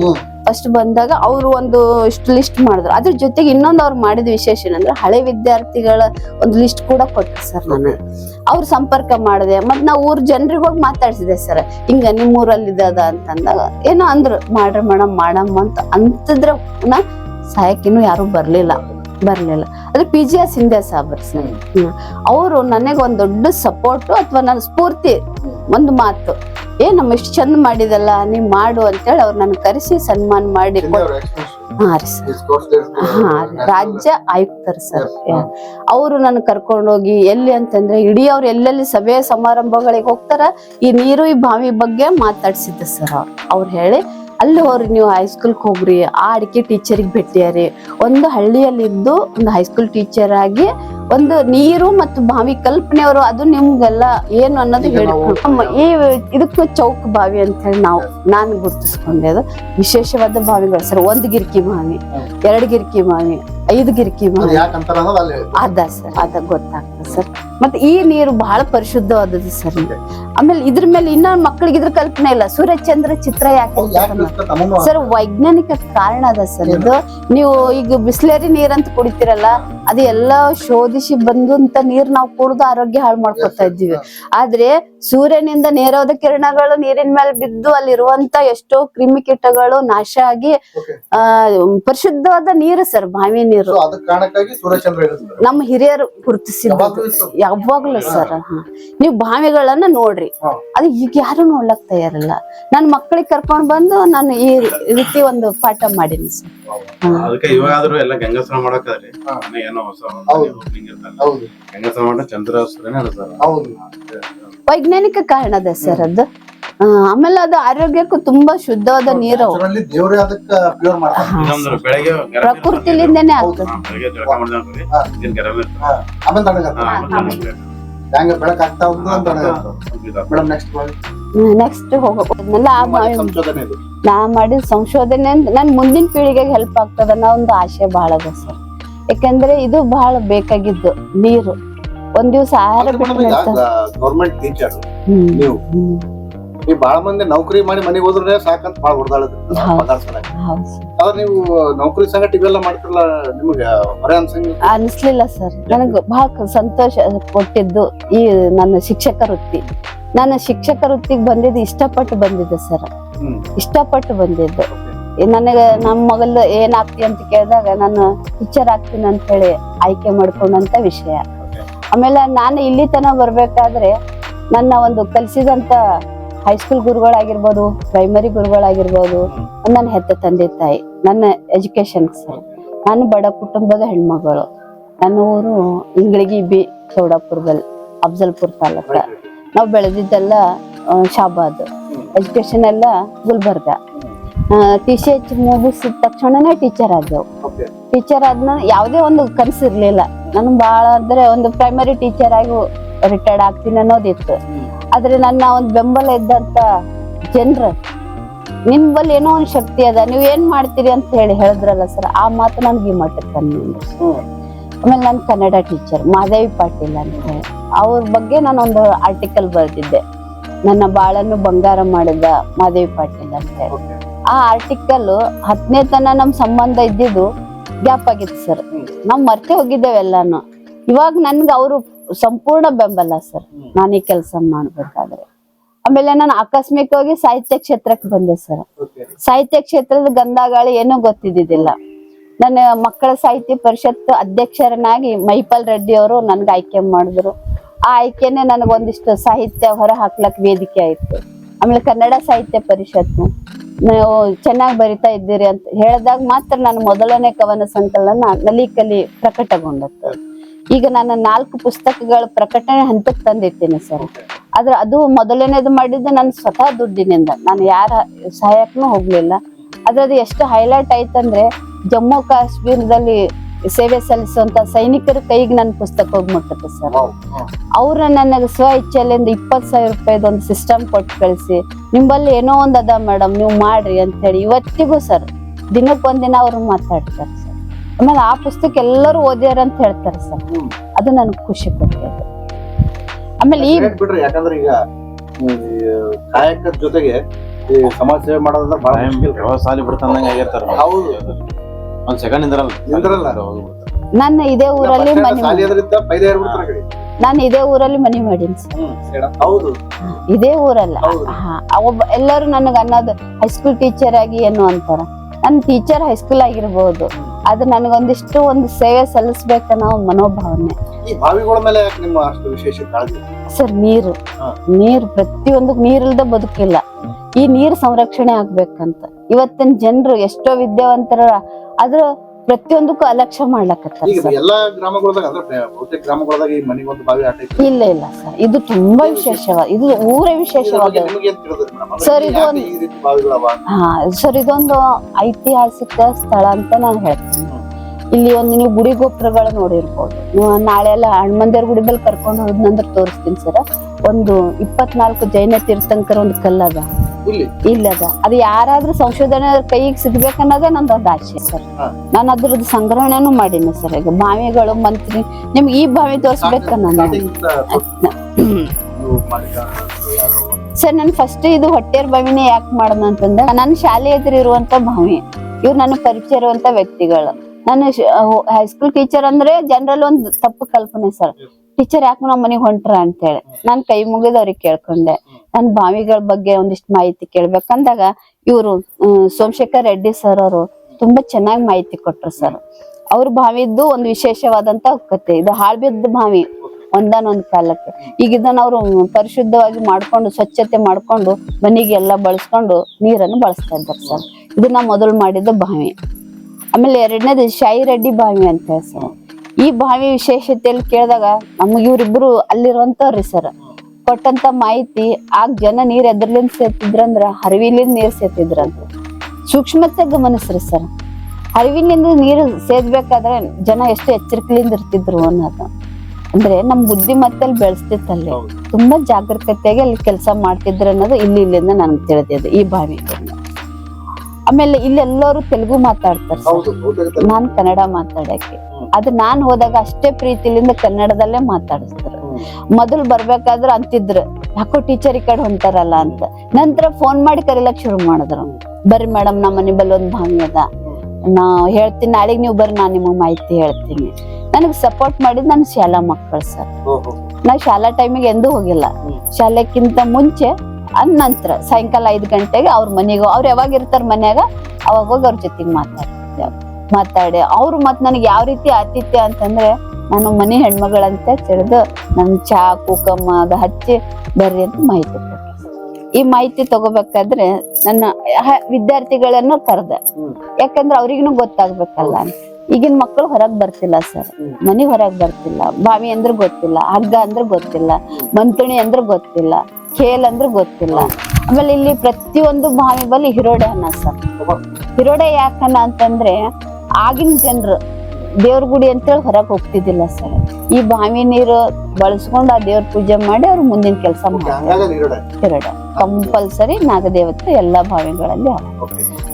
ಫಸ್ಟ್ ಬಂದಾಗ ಅವರು ಒಂದು ಇಷ್ಟು ಲಿಸ್ಟ್ ಮಾಡಿದ್ರು. ಅದ್ರ ಜೊತೆಗೆ ಇನ್ನೊಂದು ಅವ್ರು ಮಾಡಿದ ವಿಶೇಷ ಏನಂದ್ರೆ ಹಳೆ ವಿದ್ಯಾರ್ಥಿಗಳ ಒಂದು ಲಿಸ್ಟ್ ಕೂಡ ಕೊಟ್ಟರು ಸರ್ ನಾನು. ಅವ್ರ ಸಂಪರ್ಕ ಮಾಡಿದೆ. ಮತ್ತೆ ನಾವು ಊರ್ ಜನರಿಗೆ ಹೋಗಿ ಮಾತಾಡ್ಸಿದೆ ಸರ್. ಹಿಂಗ ನಿಮ್ ಊರಲ್ಲಿ ಇದ್ದದ ಅಂತಂದಾಗ. ಏನೋ ಅಂದ್ರು ಮಾಡ್ರಿ ಮೇಡಮ್ ಮಾಡಮ್ಮ ಅಂತ ಅಂತದ್ರ ನಾ ಸಹಾಯಕ್ಕಿನ್ನೂ ಯಾರು ಬರ್ಲಿಲ್ಲ. ಬರ್ಲಿಲ್ಲ. ಅದ್ರ ಪಿ ಜಿ ಎಸ್ ಹಿಂದೆ ಸಾಬರ್ ಸರ್. ಅವರು ನನಗೆ ಒಂದು ದೊಡ್ಡ ಸಪೋರ್ಟ್ ಅಥವಾ ನನ್ನ ಸ್ಫೂರ್ತಿ ಒಂದು ಮಾತು. ಏ ನಮ್ಮ ಇಷ್ಟು ಚಂದ ಮಾಡಿದಲ್ಲ ನೀವ್ ಮಾಡು ಅಂತೇಳಿ ಅವ್ರು ನನ್ಗೆ ಕರೆಸಿ ಸನ್ಮಾನ ಮಾಡಿ ಹಾ ರೀ ಸರ್. ಹಾ ರಾಜ್ಯ ಆಯುಕ್ತರು ಸರ್. ಅವರು ನನ್ನ ಕರ್ಕೊಂಡೋಗಿ ಎಲ್ಲಿ ಅಂತಂದ್ರೆ ಇಡೀ ಅವ್ರು ಎಲ್ಲೆಲ್ಲಿ ಸಭೆ ಸಮಾರಂಭಗಳಿಗೆ ಹೋಗ್ತಾರ ಈ ನೀರು ಈ ಬಾವಿ ಬಗ್ಗೆ ಮಾತಾಡ್ಸಿದ್ದೆ ಸರ್ ಅವ್ರು. ಅವ್ರು ಹೇಳಿ ಅಲ್ಲಿ ಹೋಗ್ರಿ ನೀವು ಹೈಸ್ಕೂಲ್ಗೆ ಹೋಗ್ರಿ. ಆ ಅಡಿಕೆ ಟೀಚರಿಗೆ ಭೇಟಿಯಾರಿ. ಒಂದು ಹಳ್ಳಿಯಲ್ಲಿದ್ದು ಒಂದು ಹೈಸ್ಕೂಲ್ ಟೀಚರ್ ಆಗಿ ಒಂದು ನೀರು ಮತ್ತು ಬಾವಿ ಕಲ್ಪನೆಯವರು ಅದು ನಿಮ್ಗೆಲ್ಲ ಏನು ಅನ್ನೋದು ಹೇಳಿ ಈ ಇದಕ್ಕೆ ಚೌಕ್ ಬಾವಿ ಅಂತ ಹೇಳಿ ನಾವು ನಾನು ಗುರುತಿಸ್ಕೊಂಡೆ ಅದು. ವಿಶೇಷವಾದ ಬಾವಿಗಳು ಸರ್ ಒಂದು ಗಿರ್ಕಿ ಬಾವಿ ಎರಡು ಗಿರ್ಕಿ ಬಾವಿ ಐದು ಗಿರ್ಕಿ ಬಾವಿ. ಅದ ಸರ್ ಅದ ಗೊತ್ತಾಗ್ತದೆ ಸರ್. ಮತ್ತೆ ಈ ನೀರು ಬಹಳ ಪರಿಶುದ್ಧವಾದದ್ದು ಸರ್ ಆಮೇಲೆ ಇದ್ರ ಮೇಲೆ ಇನ್ನ ಮಕ್ಕಳಿಗೆ ಇದ್ರ ಕಲ್ಪನೆ ಇಲ್ಲ. ಸೂರ್ಯಚಂದ್ರ ಚಿತ್ರ ಯಾಕೆ ಸರ್ ವೈಜ್ಞಾನಿಕ ಕಾರಣ ಅದ ಸರ್ ಇದು. ನೀವು ಈಗ ಬಿಸ್ಲೇರಿ ನೀರಂತ ಕುಡಿತೀರಲ್ಲ ಅದು ಎಲ್ಲ ಶೋಧಿಸಿ ಬಂದಂತ ನೀರ್ ನಾವು ಕುಡಿದು ಆರೋಗ್ಯ ಹಾಳು ಮಾಡ್ಕೊತಾ ಇದ್ದೀವಿ. ಆದ್ರೆ ಸೂರ್ಯನಿಂದ ನೇರವಾದ ಕಿರಣಗಳು ನೀರಿನ ಮೇಲೆ ಬಿದ್ದು ಅಲ್ಲಿರುವಂತ ಎಷ್ಟೋ ಕ್ರಿಮಿಕೀಟಗಳು ನಾಶ ಆಗಿ ಆ ಪರಿಶುದ್ಧವಾದ ನೀರು ಸರ್ ಬಾವಿ ನೀರು. ನಮ್ಮ ಹಿರಿಯರು ಗುರುತಿಸಿದ್ದು. ಯಾವಾಗ್ಲೂ ಸರ್ ನೀವು ಬಾವಿಗಳನ್ನ ನೋಡ್ರಿ. ಅದು ಈಗ ಯಾರು ನೋಡ್ಲಕ್ ತಯಾರಿಲ್ಲ. ನನ್ ಮಕ್ಕಳಿಗೆ ಕರ್ಕೊಂಡ್ ಬಂದು ನಾನು ಈ ರೀತಿ ಒಂದು ಪಾಠ ಮಾಡೀನಿ ಸರ್. ಅದಕ್ಕೆ ಇವಾಗಾದ್ರೂ ಎಲ್ಲ ಗಂಗಸ್ನಾನ ಮಾಡಕ್ಕಾದ್ರಿ. ಏನೋ ಹೊಸ ಗಂಗಸ್ನಾನ ಮಾಡಿ ಚಂದ್ರ ಹೌದು. ವೈಜ್ಞಾನಿಕ ಕಾರಣ ಅದ ಸರ್ ಅದು? ಆಮೇಲೆ ಅದು ಆರೋಗ್ಯಕ್ಕೂ ತುಂಬಾ ಶುದ್ಧವಾದ ನೀರು. ಪ್ರಕೃತಿಲಿಂದನೆ. ಆಗ್ತದೆ. ನೆಕ್ಸ್ಟ್ ನೆಕ್ಸ್ಟ್ ಹೋಗೋದ್ನೆಲ್ಲ ಆ ಸಂಶೋಧನೆ ಇದು. ನಾ ಮಾಡಿದ ಸಂಶೋಧನೆ ನನ್ ಮುಂದಿನ ಪೀಳಿಗೆಗೆ ಹೆಲ್ಪ್ ಆಗ್ತದ ಅನ್ನೋ ಒಂದು ಆಶೆ ಬಹಳ ಅದ ಸರ್. ಯಾಕಂದ್ರೆ ಇದು ಬಹಳ ಬೇಕಾಗಿದ್ದು ನೀರು. ಒಂದ್ ದಿವ್ಸ ಆಹಾರ ಬಿಟ್ಟು ಈ ಬಾಳ ಮಂದಿ ನೌಕರಿ ಮಾಡಿ ಮನೆಗೆ ಹೋದ್ರೆ ಸಾಕಂತ ಬಾಳ ಹೊಡೆದಾಳದ್ರಿ ಅದ್ರ. ಆದ್ರೆ ನೀವು ನೌಕರಿ ಸಂಗಟ ಇವೆಲ್ಲ ಮಾಡ್ತಿರಲ್ಲ ನಿಮ್ಗೆ ಹೊರೆ ಅನ್ಸಂಗಿಲ್ಲ? ಅನ್ಸ್ಲಿಲ್ಲ ಸರ್. ನನಗ್ ಬಹಳ ಸಂತೋಷ ಕೊಟ್ಟಿದ್ದು ಈ ನನ್ನ ಶಿಕ್ಷಕ ವೃತ್ತಿ. ನನ್ನ ಶಿಕ್ಷಕ ವೃತ್ತಿಗೆ ಬಂದಿದ್ದು ಇಷ್ಟಪಟ್ಟು ಬಂದಿದ್ದೆ ಸರ್. ಇಷ್ಟಪಟ್ಟು ಬಂದಿದ್ದು. ನನಗೆ ನಮ್ಮ ಮಗಲ್ ಏನಾಗ್ತಿ ಅಂತ ಕೇಳಿದಾಗ ನಾನು ಟೀಚರ್ ಆಗ್ತೀನಿ ಅಂತ ಹೇಳಿ ಆಯ್ಕೆ ಮಾಡ್ಕೊಂಡಂತ ವಿಷಯ. ಆಮೇಲೆ ನಾನು ಇಲ್ಲಿ ತನಕ ಬರ್ಬೇಕಾದ್ರೆ ನನ್ನ ಒಂದು ಕಲಿಸಿದಂತ ಹೈಸ್ಕೂಲ್ ಗುರುಗಳಾಗಿರ್ಬೋದು ಪ್ರೈಮರಿ ಗುರುಗಳಾಗಿರ್ಬೋದು ನನ್ನ ಹೆತ್ತ ತಂದೆ ತಾಯಿ ನನ್ನ ಎಜುಕೇಶನ್ ಸರ್ ನಾನು ಬಡ ಕುಟುಂಬದ ಹೆಣ್ಮಗಳು. ನನ್ನ ಊರು ಇಂಗ್ಳಿಗಿ ಬಿ ಚೌಡಾಪುರದಲ್ಲಿ ಅಫ್ಜಲ್ಪುರ್ ತಾಲೂಕ. ನಾವು ಬೆಳೆದಿದ್ದೆಲ್ಲ ಶಾಬಾದ್. ಎಜುಕೇಶನ್ ಎಲ್ಲ ಗುಲ್ಬರ್ಗ. ಟಿ ಸಿ ಎಚ್ ಮುಗಿಸಿದ ತಕ್ಷಣನೇ ಟೀಚರ್ ಆದೆವು. ಟೀಚರ್ ಆದ್ನ ಯಾವುದೇ ಒಂದು ಕನಸಿರ್ಲಿಲ್ಲ. ನಾನು ಭಾಳ ಅಂದ್ರೆ ಒಂದು ಪ್ರೈಮರಿ ಟೀಚರ್ ಆಗಿ ರಿಟೈರ್ಡ್ ಆಗ್ತೀನಿ ಅನ್ನೋದಿತ್ತು. ಆದ್ರೆ ನನ್ನ ಒಂದು ಬೆಂಬಲ ಇದ್ದಂತ ಜನರು. ನಿಮ್ಮಲ್ಲಿ ಏನೋ ಒಂದು ಶಕ್ತಿ ಅದ ನೀವು ಏನ್ ಮಾಡ್ತೀರಿ ಅಂತ ಹೇಳಿ ಹೇಳಿದ್ರಲ್ಲ ಸರ್ ಆ ಮಾತು ನನ್ಗೆ ಈ ಮಟ್ಟಕ್ಕೆ ಆಮೇಲೆ ನನ್ನ ಕನ್ನಡ ಟೀಚರ್ ಮಾದೇವಿ ಪಾಟೀಲ್ ಅಂತ ಹೇಳಿ. ಅವ್ರ ಬಗ್ಗೆ ನಾನು ಒಂದು ಆರ್ಟಿಕಲ್ ಬರೆದಿದ್ದೆ. ನನ್ನ ಬಾಳನ್ನು ಬಂಗಾರ ಮಾಡಿದ ಮಾದೇವಿ ಪಾಟೀಲ್ ಅಂತ ಹೇಳಿ. ಆ ಆರ್ಟಿಕಲ್ ಹತ್ತನೇ ತನ ನಮ್ ಸಂಬಂಧ ಇದ್ದಿದ್ದು ಗ್ಯಾಪ್ ಆಗಿತ್ತು ಸರ್ ನಾವ್ ಮರ್ತೆ ಹೋಗಿದ್ದೇವೆ ಎಲ್ಲಾನು. ಇವಾಗ ನನ್ಗೆ ಅವರು ಸಂಪೂರ್ಣ ಬೆಂಬಲ ಸರ್. ನಾನು ಈ ಕೆಲಸ ಮಾಡ್ಬೇಕಾದ್ರೆ. ಆಮೇಲೆ ನಾನು ಆಕಸ್ಮಿಕವಾಗಿ ಸಾಹಿತ್ಯ ಕ್ಷೇತ್ರಕ್ಕೆ ಬಂದೆ ಸರ್. ಸಾಹಿತ್ಯ ಕ್ಷೇತ್ರದ ಗಂಧಗಾಳಿ ಏನೂ ಗೊತ್ತಿದ್ದಿದ್ದಿಲ್ಲ. ನನ್ನ ಮಕ್ಕಳ ಸಾಹಿತ್ಯ ಪರಿಷತ್ ಅಧ್ಯಕ್ಷರನ್ನಾಗಿ ಮೈಪಾಲ್ ರೆಡ್ಡಿ ಅವರು ನನ್ಗೆ ಆಯ್ಕೆ ಮಾಡಿದ್ರು. ಆ ಆಯ್ಕೆನೆ ನನಗೊಂದಿಷ್ಟು ಸಾಹಿತ್ಯ ಹೊರ ಹಾಕ್ಲಕ್ ವೇದಿಕೆ ಆಯ್ತು. ಆಮೇಲೆ ಕನ್ನಡ ಸಾಹಿತ್ಯ ಪರಿಷತ್ತು. ನೀವು ಚೆನ್ನಾಗಿ ಬರಿತಾ ಇದ್ದೀರಿ ಅಂತ ಹೇಳಿದಾಗ ಮಾತ್ರ ನಾನು ಮೊದಲನೇ ಕವನ ಸಂಕಲನ ನಲಿಕಲಿ ಪ್ರಕಟಗೊಂಡದ್ದು. ಈಗ ನಾನು ನಾಲ್ಕು ಪುಸ್ತಕಗಳ ಪ್ರಕಟಣೆ ಹಂತಕ್ಕೆ ತಂದಿರ್ತೀನಿ ಸರ್. ಆದ್ರೆ ಅದು ಮೊದಲನೇದು ಮಾಡಿದ್ದು ನಾನು ಸ್ವತಃ ದುಡ್ಡಿನಿಂದ. ನಾನು ಯಾರ ಸಹಾಯಕ್ಕೂ ಹೋಗ್ಲಿಲ್ಲ. ಆದ್ರೆ ಅದು ಎಷ್ಟು ಹೈಲೈಟ್ ಆಯ್ತಂದ್ರೆ ಜಮ್ಮು ಕಾಶ್ಮೀರದಲ್ಲಿ ಸೇವೆ ಸಲ್ಲಿಸುವಂತ ಸೈನಿಕರ ಕೈಗೆ ನನ್ನ ಪುಸ್ತಕ ಹೋಗಿ ಮುಟ್ಟುತ್ತೆ ಸರ್ ಅವ್ರ ನನಗೆ ಸ್ವ ಇಚ್ಛೆಲಿಂದ ಇಪ್ಪತ್ತು ಸಾವಿರ ರೂಪಾಯಿದು ಒಂದು ಸಿಸ್ಟಮ್ ಕೊಟ್ಟು ಕಳಿಸಿ ನಿಂಬಲ್ಲಿ ಏನೋ ಒಂದು ಅದ ಮೇಡಮ್ ನೀವು ಮಾಡ್ರಿ ಅಂತ ಹೇಳಿ ಇವತ್ತಿಗೂ ಸರ್ ದಿನಕ್ಕೊಂದಿನ ಅವ್ರು ಮಾತಾಡ್ತಾರೆ ಸರ್. ಆಮೇಲೆ ಆ ಪುಸ್ತಕ ಎಲ್ಲರೂ ಓದ್ಯಾರ ಅಂತ ಹೇಳ್ತಾರೆ ಸರ್. ಅದು ನನಗೆ ಖುಷಿ ಕೊಟ್ಟಿದೆ ಆಮೇಲೆ ಈ ಬಿಡ್ರಿ ಯಾಕಂದ್ರೆ ಈಗ ಕಾಯಕದ ಜೊತೆಗೆ ಈ ಸಮಾಜ ಸೇವೆ ಮಾಡೋದ್ರ ಬಹಳ ಸಾಲಿ ಬಿಡ್ತಂದಂಗ ಆಗಿರ್ತಾರ ಹೌದು. ಒಂದ್ ಸೆಕೆಂಡ್ ನಿಂದ್ರಲ್ಲ. ನಿಂದ್ರಲ್ಲ. ನನ್ನ ಇದೇ ಊರಲ್ಲಿ ಮನೆ ನಾನು ಇದೇ ಊರಲ್ಲಿ ಮನೆ ಮಾಡೀನಿ ಸರ್. ಹೌದು. ಇದೇ ಊರಲ್ಲ. ಒಬ್ಬ ಎಲ್ಲರೂ ನನಗೆ ಅನ್ನೋದು ಹೈಸ್ಕೂಲ್ ಟೀಚರ್ ಆಗಿ ಏನು ಅಂತಾರ. ನನ್ನ ಟೀಚರ್ ಹೈಸ್ಕೂಲ್ ಆಗಿರ್ಬೋದು. ಅದು ನನಗೊಂದಿಷ್ಟು ಒಂದು ಸೇವೆ ಸಲ್ಲಿಸ್ಬೇಕನ್ನೋ ಒಂದು ಮನೋಭಾವನೆ. ಈ ಬಾವಿಗಳ ಮೇಲೆ ಯಾಕೆ ನಿಮ್ಮ ಅಷ್ಟು ವಿಶೇಷ ಕಾಳಜಿ? ಸರ್ ನೀರು. ನೀರು ಪ್ರತಿಯೊಂದು ನೀರಿಲ್ದ ಬದುಕಿಲ್ಲ. ಈ ನೀರು ಸಂರಕ್ಷಣೆ ಆಗ್ಬೇಕಂತ. ಇವತ್ತಿನ ಜನರು ಎಷ್ಟೋ ವಿದ್ಯಾವಂತರ ಆದ್ರ ಪ್ರತಿಯೊಂದಕ್ಕೂ ಅಲಕ್ಷ್ಯ ಮಾಡ್ಲಕತ್ತಾರ ಈಗ ಎಲ್ಲಾ ಗ್ರಾಮಗಳದಾಗ ಅಂದ್ರೆ ಬಹುತೇಕ ಗ್ರಾಮಗಳದಾಗ ಈ ಮನೆಗೊಂದು ಬಾವಿ ಆಟ ಐತಿ ಇಲ್ಲ ಇಲ್ಲ ಸರ್. ಇದು ತುಂಬಾ ವಿಶೇಷವಾದ ಇದು ಊರೇ ವಿಶೇಷವಾದ ನಿಮ್ಗೆ ಏನ್ ತಿಳಿದ್ರಿ ಮೇಡಮ್? ಸರ್, ಇದು ಒಂದು- ಈ ರೀತಿ ಬಾವಿಗಳವ? ಹಾ ಸರ್ ಇದೊಂದು ಐತಿಹಾಸಿಕ ಸ್ಥಳ ಅಂತ ನಾನು ಹೇಳ್ತೀನಿ ಇಲ್ಲಿ ಒಂದು ನೀವು ಗುಡಿ ಗೋಪುರಗಳು ನೋಡಿರ್ಬೋದು. ನಾಳೆ ಎಲ್ಲ ಹನುಮಂದಿರ ಗುಡಿ ಮೇಲೆ ಕರ್ಕೊಂಡು ಹೋದ್ನಂದ್ರೆ ತೋರಿಸ್ತೀನಿ ಸರ್. ಒಂದು ಇಪ್ಪತ್ನಾಲ್ಕು ಜೈನ ತೀರ್ಥಂಕರ ಒಂದು ಕಲ್ಲದ ಇಲ್ಲದ. ಅದು ಯಾರಾದ್ರೂ ಸಂಶೋಧನೆ ಕೈಗೆ ಸಿಗ್ಬೇಕನ್ನೋದೇ ನಂದು ಒಂದು ಆಸೆ ಸರ್. ನಾನು ಅದ್ರದ್ದು ಸಂಗ್ರಹಣೆನೂ ಮಾಡೀನಿ ಸರ್. ಈಗ ಬಾವಿಗಳು ಮಂತ್ರಿ ನಿಮ್ಗೆ ಈ ಬಾವಿ ತೋರಿಸ್ಬೇಕ ನಾನು? ಸರ್ ನಾನು ಫಸ್ಟ್ ಇದು ಹೊಟ್ಟೆರ್ ಬಾವಿನೇ ಯಾಕೆ ಮಾಡೋದು ಅಂತಂದ್ರೆ ನನ್ನ ಶಾಲೆ ಎದುರು ಇರುವಂತ ಬಾವಿ. ಇವ್ರು ನನ್ನ ಪರಿಚಯ ಇರುವಂತ ವ್ಯಕ್ತಿಗಳು. ನಾನು ಹೈಸ್ಕೂಲ್ ಟೀಚರ್ ಅಂದ್ರೆ ಜನರಲ್ ಒಂದು ತಪ್ಪು ಕಲ್ಪನೆ ಸರ್. ಟೀಚರ್ ಯಾಕೆ ನಮ್ಮ ಮನೆಗೆ ಹೊಂಟ್ರ ಅಂತೇಳಿ. ನಾನು ಕೈ ಮುಗಿದ ಅವ್ರಿಗೆ ಕೇಳ್ಕೊಂಡೆ ನನ್ ಬಾವಿಗಳ ಬಗ್ಗೆ ಒಂದಿಷ್ಟು ಮಾಹಿತಿ ಕೇಳ್ಬೇಕಂದಾಗ ಇವರು ಸೋಮಶೇಖರ್ ರೆಡ್ಡಿ ಸರ್ ಅವರು ತುಂಬಾ ಚೆನ್ನಾಗಿ ಮಾಹಿತಿ ಕೊಟ್ರು ಸರ್. ಅವ್ರ ಬಾವಿದ್ದು ಒಂದು ವಿಶೇಷವಾದಂತ ಕತೆ. ಇದು ಹಾಳ್ಬಿದ್ದ ಬಾವಿ ಒಂದಾನೊಂದ್ ಕಾಲಕ್ಕೆ. ಈಗ ಇದನ್ನ ಅವರು ಪರಿಶುದ್ಧವಾಗಿ ಮಾಡ್ಕೊಂಡು ಸ್ವಚ್ಛತೆ ಮಾಡ್ಕೊಂಡು ಮನೆಗೆಲ್ಲ ಬಳಸ್ಕೊಂಡು ನೀರನ್ನು ಬಳಸ್ತಾ ಇದ್ದಾರೆ ಸರ್. ಇದನ್ನ ಮೊದಲು ಮಾಡಿದ್ದು ಬಾವಿ. ಆಮೇಲೆ ಎರಡನೇದು ಶಾಯಿ ರೆಡ್ಡಿ ಬಾವಿ ಅಂತ ಹೇಳಿ ಸರ್. ಈ ಬಾವಿ ವಿಶೇಷತೆಯಲ್ಲಿ ಕೇಳಿದಾಗ ನಮ್ಗೆ ಇವ್ರಿಬ್ರು ಅಲ್ಲಿರುವಂತವ್ರಿ ಸರ್ ಕೊಟ್ಟಂತ ಮಾಹಿತಿ ಆಗ ಜನ ನೀರ್ ಎದ್ರಲಿಂದ ಸೇರ್ತಿದ್ರಂದ್ರ ಹರಿವಿಲಿಂದ ನೀರ್ ಸೇರ್ತಿದ್ರಂತ ಸೂಕ್ಷ್ಮತೆ ಗಮನಿಸ್ರಿ ಸರ್ ಹರಿವಿನಿಂದ ನೀರು ಸೇದ್ಬೇಕಾದ್ರೆ ಜನ ಎಷ್ಟು ಎಚ್ಚರಿಕೆಯಿಂದ ಇರ್ತಿದ್ರು ಅನ್ನೋದು. ಅಂದ್ರೆ ನಮ್ ಬುದ್ಧಿಮತ್ತಲ್ಲಿ ಬೆಳೆಸ್ತಿತ್ತಲ್ಲಿ ತುಂಬಾ ಜಾಗರೂಕತೆಯಾಗಿ ಅಲ್ಲಿ ಕೆಲಸ ಮಾಡ್ತಿದ್ರು ಅನ್ನೋದು ಇಲ್ಲಿ ಇಲ್ಲಿಂದ ನನ್ಗೆ ತಿಳಿದಿದೆ ಈ ಬಾವಿ ಆಮೇಲೆ ಇಲ್ಲೆಲ್ಲರೂ ತೆಲುಗು ಮಾತಾಡ್ತಾರೆ ನಾನ್ ಕನ್ನಡ ಮಾತಾಡಕ್ಕೆ. ಅದು ನಾನು ಹೋದಾಗ ಅಷ್ಟೇ ಪ್ರೀತಿಲಿಂದ ಕನ್ನಡದಲ್ಲೇ ಮಾತಾಡಿಸ್ತಾರೆ. ಮೊದಲು ಬರ್ಬೇಕಾದ್ರೆ ಅಂತಿದ್ರು ಯಾಕೋ ಟೀಚರ್ ಈ ಕಡೆ ಹೊಂಟಾರಲ್ಲ ಅಂತ. ನಂತರ ಫೋನ್ ಮಾಡಿ ಕರೀಲಕ್ ಶುರು ಮಾಡಿದ್ರು. ಬರ್ರಿ ಮೇಡಮ್ ನಮ್ಮ ಮನೆ ಬಲ್ಲಿ ಒಂದು ಭಾವಿ ಅದ. ನಾ ಹೇಳ್ತೀನಿ ನಾಳೆಗೆ ನೀವು ಬರ್ರಿ ನಾನು ನಿಮಗೆ ಮಾಹಿತಿ ಹೇಳ್ತೀನಿ. ನನಗೆ ಸಪೋರ್ಟ್ ಮಾಡಿದ್ ನನ್ನ ಶಾಲಾ ಮಕ್ಕಳು ಸರ್. ನಾ ಶಾಲಾ ಟೈಮಿಗೆ ಎಂದೂ ಹೋಗಿಲ್ಲ. ಶಾಲೆಕ್ಕಿಂತ ಮುಂಚೆ ಅದ್ ನಂತರ ಸಾಯಂಕಾಲ ಐದು ಗಂಟೆಗೆ ಅವ್ರ ಮನೆಗೆ ಅವ್ರು ಯಾವಾಗ ಇರ್ತಾರ ಮನ್ಯಾಗ ಅವಾಗ ಹೋಗಿ ಅವ್ರ ಜೊತೆಗೆ ಮಾತಾಡ್ತಿದ್ದೆ. ಮಾತಾಡಿ. ಅವ್ರು ಮತ್ ನನಗೆ ಯಾವ ರೀತಿ ಆತಿಥ್ಯ ಅಂತಂದ್ರೆ, ನಾನು ಮನೆ ಹೆಣ್ಮಗಳಂತ ತಿಳಿದು ನನ್ ಚಾ ಕುಕಮ್ಮ ಅದು ಹಚ್ಚಿ ಬರ್ರಿ ಅಂತ ಮಾಹಿತಿ ಕೊಟ್ರು ಈ ಮಾಹಿತಿ ತಗೋಬೇಕಾದ್ರೆ ನನ್ನ ವಿದ್ಯಾರ್ಥಿಗಳನ್ನು ಕರೆದೆ. ಯಾಕಂದ್ರೆ ಅವ್ರಿಗೂ ಗೊತ್ತಾಗ್ಬೇಕಲ್ಲ. ಈಗಿನ ಮಕ್ಕಳು ಹೊರಗ್ ಬರ್ತಿಲ್ಲ ಸರ್. ಮನೆ ಹೊರಗ್ ಬರ್ತಿಲ್ಲ. ಬಾವಿ ಅಂದ್ರೆ ಗೊತ್ತಿಲ್ಲ. ಹಗ್ಗ ಅಂದ್ರೆ ಗೊತ್ತಿಲ್ಲ. ಮಂತಣಿ ಅಂದ್ರೆ ಗೊತ್ತಿಲ್ಲ. ಖೇಲ್ ಅಂದ್ರೆ ಗೊತ್ತಿಲ್ಲ. ಆಮೇಲೆ ಇಲ್ಲಿ ಪ್ರತಿಯೊಂದು ಬಾವಿ ಬಲ್ಲಿ ಹಿರೋಡೆ ಅನ್ನ ಸರ್. ಹಿರೋಡೆ ಯಾಕನ್ನ ಅಂತಂದ್ರೆ ಆಗಿನ ಜನರು ದೇವ್ರ ಗುಡಿ ಅಂತೇಳಿ ಹೊರಗೆ ಹೋಗ್ತಿದ್ದಿಲ್ಲ ಸರ್. ಈ ಬಾವಿ ನೀರು ಬಳಸ್ಕೊಂಡು ಆ ದೇವ್ರ ಪೂಜೆ ಮಾಡಿ ಅವ್ರು ಮುಂದಿನ ಕೆಲಸ ಮಾಡ್ತಾರೆ. ಕಂಪಲ್ಸರಿ ನಾಗದೇವತೆ ಎಲ್ಲ ಬಾವಿಗಳಲ್ಲಿ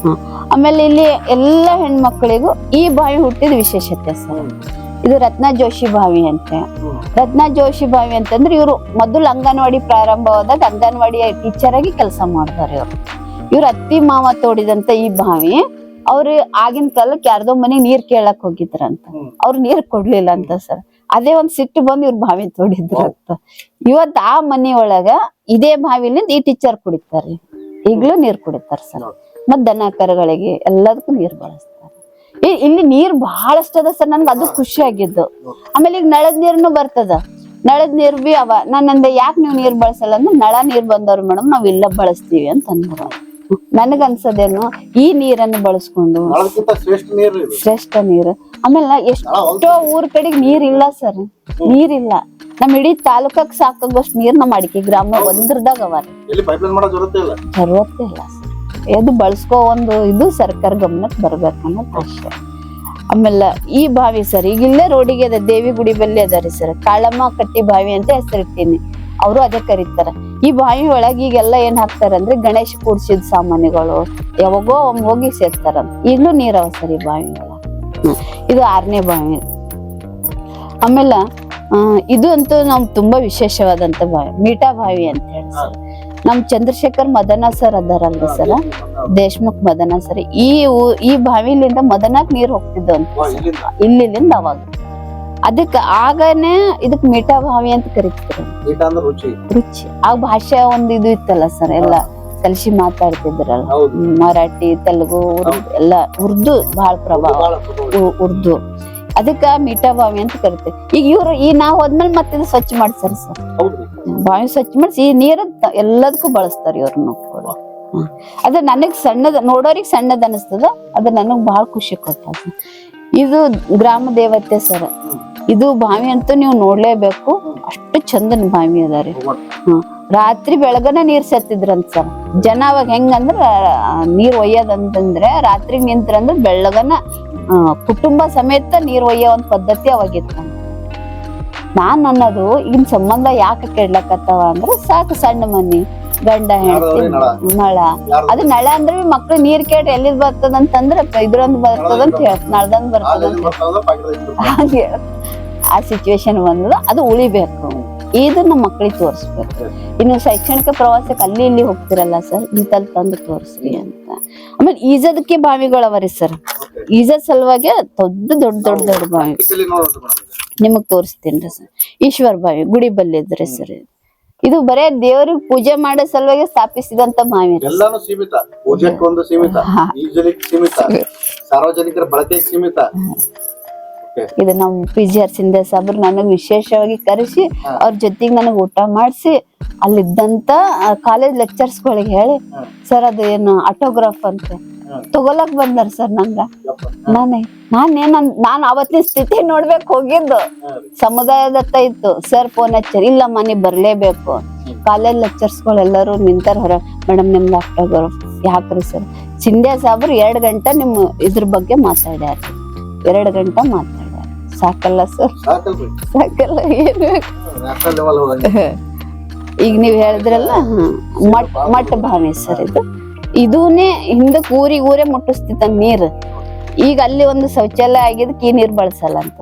ಹಾಂ ಆಮೇಲೆ ಇಲ್ಲಿ ಎಲ್ಲ ಹೆಣ್ಮಕ್ಳಿಗೂ ಈ ಬಾವಿ ಹುಟ್ಟಿದ ವಿಶೇಷತೆ ಸರ್. ಇದು ರತ್ನ ಜೋಶಿ ಬಾವಿ ಅಂತೆ. ರತ್ನ ಜೋಶಿ ಬಾವಿ ಅಂತಂದ್ರೆ ಇವರು ಮೊದಲು ಅಂಗನವಾಡಿ ಪ್ರಾರಂಭವಾದಾಗ ಅಂಗನವಾಡಿಯ ಟೀಚರ್ ಆಗಿ ಕೆಲಸ ಮಾಡ್ತಾರೆ ಇವ್ರು. ಇವ್ರ ಅತ್ತಿ ಮಾವ ತೋಡಿದಂತ ಈ ಬಾವಿ ಅವ್ರು ಆಗಿನ ಕಾಲಕ್ಕೆ ಯಾರ್ದೋ ಮನೆ ನೀರ್ ಕೇಳಕ್ ಹೋಗಿದ್ರಂತ. ಅವ್ರು ನೀರ್ ಕೊಡ್ಲಿಲ್ಲ ಅಂತ ಸರ್. ಅದೇ ಒಂದ್ ಸಿಟ್ಟು ಬಂದು ಇವ್ರ ಬಾವಿ ತೋಡಿದ್ರು ಅಂತ ಇವತ್ ಆ ಮನೆ ಒಳಗ ಇದೇ ಬಾವಿಲಿಂದ ಈ ಟೀಚರ್ ಕುಡಿತಾರೆ. ಈಗ್ಲೂ ನೀರ್ ಕುಡಿತಾರ ಸರ್. ಮತ್ ದನ ಕರುಗಳಿಗೆ ಎಲ್ಲದಕ್ಕೂ ನೀರ್ ಬಳಸ್ತಾರೆ. ಇಲ್ಲಿ ನೀರ್ ಬಹಳಷ್ಟು ಅದ ಸರ್. ನನ್ಗೆ ಅದು ಖುಷಿ ಆಗಿದ್ದು. ಆಮೇಲೆ ಈಗ ನಳದ ನೀರ್ನು ಬರ್ತದ. ನಳದ ನೀರ್ ಬಿ ಅವ. ನಾನ್ ಅಂದೆ ಯಾಕೆ ನೀವು ನೀರ್ ಬಳಸಲ್ಲ ಅಂದ್ರೆ ನಳ ನೀರ್ ಬಂದವ್ರು ಮೇಡಮ್ ನಾವ್ ಇಲ್ಲ ಬಳಸ್ತೀವಿ ಅಂತ ಅಂದ್ರು ನನಗ ಅನ್ಸದೇನು ಈ ನೀರನ್ನು ಬಳಸ್ಕೊಂಡು ಶ್ರೇಷ್ಠ ನೀರು ಇದು. ಶ್ರೇಷ್ಠ ನೀರು. ಆಮೇಲೆ ಎಷ್ಟೋ ಊರ್ ಕಡೆಗ್ ನೀರ್ ಇಲ್ಲ ಸರ್ ನೀರಿಲ್ಲ. ನಮ್ ಇಡೀ ತಾಲೂಕಕ್ ಸಾಕಾಗುವಷ್ಟು ನೀರ್ ನಮ್ಮ ಅಡಿಕೆ ಗ್ರಾಮ ಒಂದ್ರದಾಗ ಅವ ಎಲ್ಲಿ ಪೈಪ್ಲೈನ್ ಮಾಡೋ ಜರುರತ್ತೆ ಇಲ್ಲ. ಇದು ಬಳಸ್ಕೋ ಒಂದು ಇದು ಸರ್ಕಾರ ಗಮನಕ್ಕೆ ಬರ್ಬೇಕನ್ನೋದು ಅಷ್ಟೇ. ಆಮೇಲೆ ಈ ಬಾವಿ ಸರ್ ಈಗ ಇಲ್ಲೇ ರೋಡಿಗೆ ಅದ ದೇವಿ ಗುಡಿ ಬಲ್ಲಿ ಅದ ರೀ ಸರ್. ಕಾಳಮ್ಮ ಕಟ್ಟಿ ಬಾವಿ ಅಂತ ಹೆಸರಿಟ್ಟಿನಿ ಅವರು ಅದೇ ಕರೀತಾರೆ. ಈ ಬಾವಿ ಒಳಗೆ ಈಗೆಲ್ಲ ಏನ್ ಹಾಕ್ತಾರಂದ್ರೆ ಗಣೇಶ ಕೂಡ್ಸಿದ ಸಾಮಾನುಗಳು, ಯಾವಾಗೋ ಒಮ್ಮೆ ಹೋಗಿ ಸೇರ್ತಾರ ಈಗ್ಲೂ ನೀರವ ಈ ಬಾವಿ ಒಳಗ. ಇದು ಆರನೇ ಬಾವಿ. ಆಮೇಲೆ ಇದು ಅಂತೂ ನಮ್ ತುಂಬಾ ವಿಶೇಷವಾದಂತ ಬಾವಿ, ಮೀಠಾ ಬಾವಿ ಅಂತ ಹೇಳಿ ನಮ್ ಚಂದ್ರಶೇಖರ್ ಮದನ ಸರ್ ಅದಾರಲ್ರಿ ಸರ. ದೇಶ್ಮುಖ್ ಮದನ ಸರ್. ಈ ಈ ಬಾವಿಲಿಂದ ಮದನಾಕ್ ನೀರ್ ಹೋಗ್ತಿದ್ವು ಅಂತ ಇಲ್ಲಿಂದ ಅವಾಗ. ಅದಕ್ಕ ಆಗನೇ ಇದಕ್ ಮೀಠಾ ಬಾವಿ ಅಂತ ಕರೀತಾರೆ ರುಚಿ. ರುಚಿ. ಆ ಭಾಷೆ ಒಂದ್ ಇದು ಇತ್ತಲ್ಲ ಸರ್ ಎಲ್ಲ ಕಲಸಿ ಮಾತಾಡ್ತಿದ್ರಲ್ಲ. ಮರಾಠಿ ತೆಲುಗು ಉರ್ದು ಎಲ್ಲ ಉರ್ದು ಬಹಳ ಪ್ರಭಾವ. ಉರ್ದು ಅದಕ್ಕ ಮೀಠಾ ಬಾವಿ ಅಂತ ಕರಿತೇವೆ. ಈಗ ಇವ್ರು ಈ ನಾವ್ ಹೋದ್ಮೇಲೆ ಮತ್ತೆ ಸ್ವಚ್ಛ ಮಾಡ್ತಾರ ಸರ್. ಬಾವಿ ಸ್ವಚ್ಛ ಮಾಡಿಸಿ ಈ ನೀರ ಎಲ್ಲದಕ್ಕೂ ಬಳಸ್ತಾರ ಇವ್ರನ್ನ ಕೂಡ. ಅದ ನನಗ್ ಸಣ್ಣದ ನೋಡೋರಿಗೆ ಸಣ್ಣದ ಅನಿಸ್ತದ ಅದ ನನಗ್ ಬಹಳ ಖುಷಿ ಕೊಟ್ಟದ ಇದು ಗ್ರಾಮ ದೇವತೆ ಸರ್. ಇದು ಬಾವಿ ಅಂತೂ ನೀವು ನೋಡ್ಲೇಬೇಕು. ಅಷ್ಟು ಚಂದನ ಬಾವಿ ಅದ ರೀ. ರಾತ್ರಿ ಬೆಳಗನೆ ನೀರ್ ಸತ್ತಿದ್ರಂತ ಸರ್. ಜನ ಅವಾಗ ಹೆಂಗಂದ್ರ ನೀರ್ ಒಯ್ಯೋದಂತಂದ್ರೆ ರಾತ್ರಿ ನಿಂತ್ರಂದ್ರೆ ಬೆಳಗನ ಕುಟುಂಬ ಸಮೇತ ನೀರ್ ಒಯ್ಯೋ ಒಂದ್ ಪದ್ಧತಿ ಅವಾಗಿತ್ತು ನಾನ್ ಅನ್ನೋದು ಈಗಿನ ಸಂಬಂಧ ಯಾಕೆ ಕೆಡ್ಲಕತ್ತವ ಅಂದ್ರೆ ಸಾಕು ಸಣ್ಣ ಮನಿ. ಗಂಡ ಹೆಂಡತಿ ನಳ? ಅದು ನಳ ಅಂದ್ರೆ ಮಕ್ಳು ನೀರ್ ಕೇಟ್ ಎಲ್ಲಿದ್ ಬರ್ತದ ಅಂತಂದ್ರ ಇದ್ರೊಂದ್ ಬರ್ತದ ಅಂತ ಹೇಳ್ತ ನಳದಂದ್ ಬರ್ತದ ಹಾಗೆ ಆ ಸಿಚುವೇಶನ್ ಬಂದದ ಅದು ಉಳಿಬೇಕು. ಇದನ್ನ ಮಕ್ಳಿಗೆ ತೋರಿಸ್ಬೇಕು. ಇನ್ನು ಶೈಕ್ಷಣಿಕ ಪ್ರವಾಸಕ್ಕೆ ಅಲ್ಲಿ ಇಲ್ಲಿ ಹೋಗ್ತಿರಲ್ಲ ಸರ್? ಇಂತಲ್ಲಿ ತಂದು ತೋರಿಸ್ರಿ ಅಂತ. ಆಮೇಲೆ ಈಜದಕ್ಕೆ ಬಾವಿಗಳು ಅವರಿ ಸರ್? ಈಜದ ಸಲುವಾಗಿ ದೊಡ್ಡ ದೊಡ್ಡ ದೊಡ್ಡ ದೊಡ್ಡ ಬಾವಿ. ನಿಮಗ್ ತೋರಿಸ್ತೀನಿ ಸರ್. ಈಶ್ವರ್ ಬಾವಿ ಗುಡಿ ಬಲ್ಲಿದ್ರಿ ಸರ್ ಇದು. ಬರೇ ದೇವ್ರಿಗೆ ಪೂಜೆ ಮಾಡೋ ಸಲುವಾಗಿ ಸ್ಥಾಪಿಸಿದಂತ ಮಾವಿನ. ಎಲ್ಲಾನು ಸೀಮಿತ. ಪೂಜೆಕ್ಕೊಂದು ಸೀಮಿತ. ಹಾ. ಸೀಮಿತ. ಸಾರ್ವಜನಿಕರ ಬಳಕೆ ಸೀಮಿತ. ಇದು ನಮ್ ಪಿ ಜಿ ಆರ್ ಸಿಂಧೆ ಸಾಬ್ರು ನನಗ್ ವಿಶೇಷವಾಗಿ ಕರೆಸಿ ಅವ್ರ ಜೊತೆಗೆ ನನಗ್ ಊಟ ಮಾಡಿಸಿ ಅಲ್ಲಿದ್ದಂತ ಕಾಲೇಜ್ ಲೆಕ್ಚರ್ಸ್ ಗಳಿಗೆ ಹೇಳಿ ಸರ್ ಅದು ಏನು ಆಟೋಗ್ರಾಫ್ ಅಂತ. ತಗೊಳಕ್ ಬಂದಾರ ಸರ್ ನಂಗ. ನಾನೇ ನಾನೇನ ನಾನ್ ಅವತ್ತಿನ ಸ್ಥಿತಿ ನೋಡ್ಬೇಕು ಹೋಗಿದ್ದು. ಸಮುದಾಯದತ್ತ ಇತ್ತು. ಸರ್ ಫೋನ್ ಹಚ್ಚರ್ ಇಲ್ಲ ಮನೆ ಬರ್ಲೇಬೇಕು. ಕಾಲೇಜ್ ಲೆಕ್ಚರ್ಸ್ ಎಲ್ಲರೂ ನಿಂತಾರ ಹೊರ. ಮೇಡಮ್ ನಿಮ್ ಡಾಕ್ಟರ್ ಯಾಕ್ರಿ ಸರ್? ಸಿಂಧ್ಯಾ ಸಾಬ್ರು ಎರಡ್ ಗಂಟೆ ನಿಮ್ ಇದ್ರ ಬಗ್ಗೆ ಮಾತಾಡ್ಯಾರ. ಎರಡ್ ಗಂಟೆ ಮಾತಾಡ್ಯಾರ. ಸಾಕಲ್ಲ ಸರ್? ಸಾಕಲ್ಲ ಏನ್ ಈಗ ನೀವ್ ಹೇಳಿದ್ರಲ್ಲ. ಮಟ್ ಮಟ್ ಭಾವಿ ಸರ್ ಇದು. ಇದೂನೇ ಹಿಂದಕ್ಕೆ ಊರಿಗೆ ಊರೇ ಮುಟ್ಟಿಸ್ತಿತ್ತ ನೀರು ಈಗ ಅಲ್ಲಿ ಒಂದು ಶೌಚಾಲಯ ಆಗಿದ್ದಕ್ಕೆ ಈ ನೀರು ಬಳಸಲ್ಲ ಅಂತ.